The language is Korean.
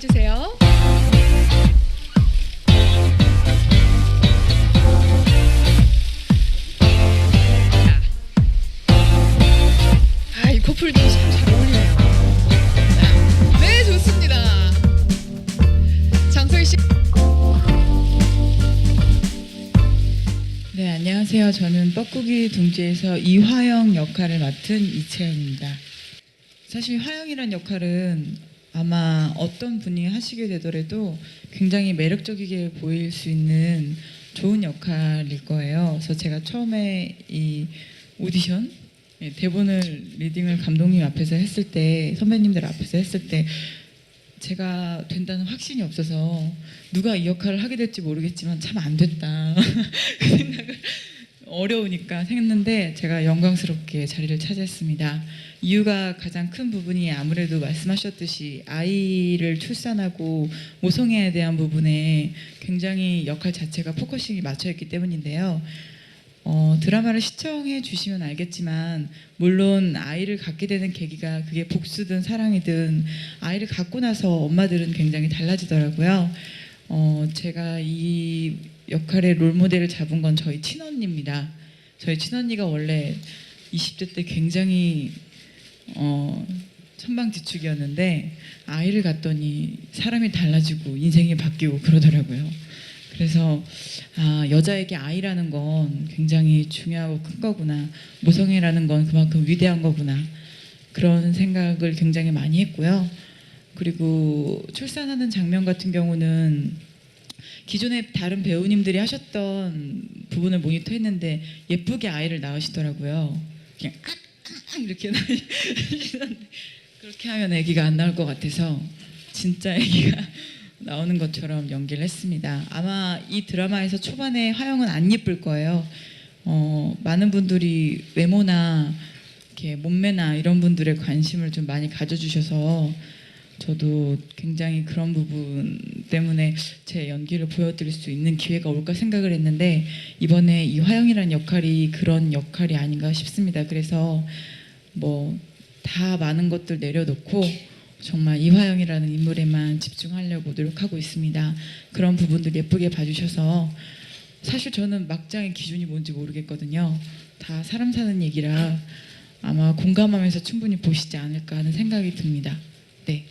봐주세요. 아, 이 커플도 참 잘 어울리네요. 네, 좋습니다. 장소희 씨. 네, 안녕하세요. 저는 뻐꾸기 둥지에서 이화영 역할을 맡은 이채연입니다. 사실 화영이란 역할은 아마 어떤 분이 하시게 되더라도 굉장히 매력적이게 보일 수 있는 좋은 역할일 거예요. 그래서 제가 처음에 이 오디션 예, 대본을 리딩을 감독님 앞에서 했을 때 선배님들 앞에서 했을 때 제가 된다는 확신이 없어서 누가 이 역할을 하게 될지 모르겠지만 참 안 됐다 그 생각을 어려우니까 했는데 제가 영광스럽게 자리를 차지했습니다. 이유가 가장 큰 부분이 아무래도 말씀하셨듯이 아이를 출산하고 모성애에 대한 부분에 굉장히 역할 자체가 포커싱이 맞춰 있기 때문인데요. 어, 드라마를 시청해 주시면 알겠지만 물론 아이를 갖게 되는 계기가 그게 복수든 사랑이든 아이를 갖고 나서 엄마들은 굉장히 달라지더라고요. 어, 제가 이 역할의 롤 모델을 잡은 건 저희 친언니입니다. 저희 친언니가 원래 20대 때 굉장히 어, 천방지축이었는데 아이를 갖더니 사람이 달라지고 인생이 바뀌고 그러더라고요. 그래서 아, 여자에게 아이라는 건 굉장히 중요하고 큰 거구나. 모성애라는 건 그만큼 위대한 거구나. 그런 생각을 굉장히 많이 했고요. 그리고 출산하는 장면 같은 경우는 기존에 다른 배우님들이 하셨던 부분을 모니터했는데 예쁘게 아이를 낳으시더라고요. 그냥 이렇게 그렇게 하면 아기가 안 나올 것 같아서 진짜 아기가 나오는 것처럼 연기를 했습니다. 아마 이 드라마에서 초반에 화영은 안 예쁠 거예요. 어, 많은 분들이 외모나 이렇게 몸매나 이런 분들의 관심을 좀 많이 가져주셔서 저도 굉장히 그런 부분 때문에 제 연기를 보여드릴 수 있는 기회가 올까 생각을 했는데 이번에 이 화영이라는 역할이 그런 역할이 아닌가 싶습니다. 그래서 뭐 다 많은 것들 내려놓고 정말 이화영이라는 인물에만 집중하려고 노력하고 있습니다. 그런 부분들 예쁘게 봐주셔서 사실 저는 막장의 기준이 뭔지 모르겠거든요. 다 사람 사는 얘기라 아마 공감하면서 충분히 보시지 않을까 하는 생각이 듭니다. 네,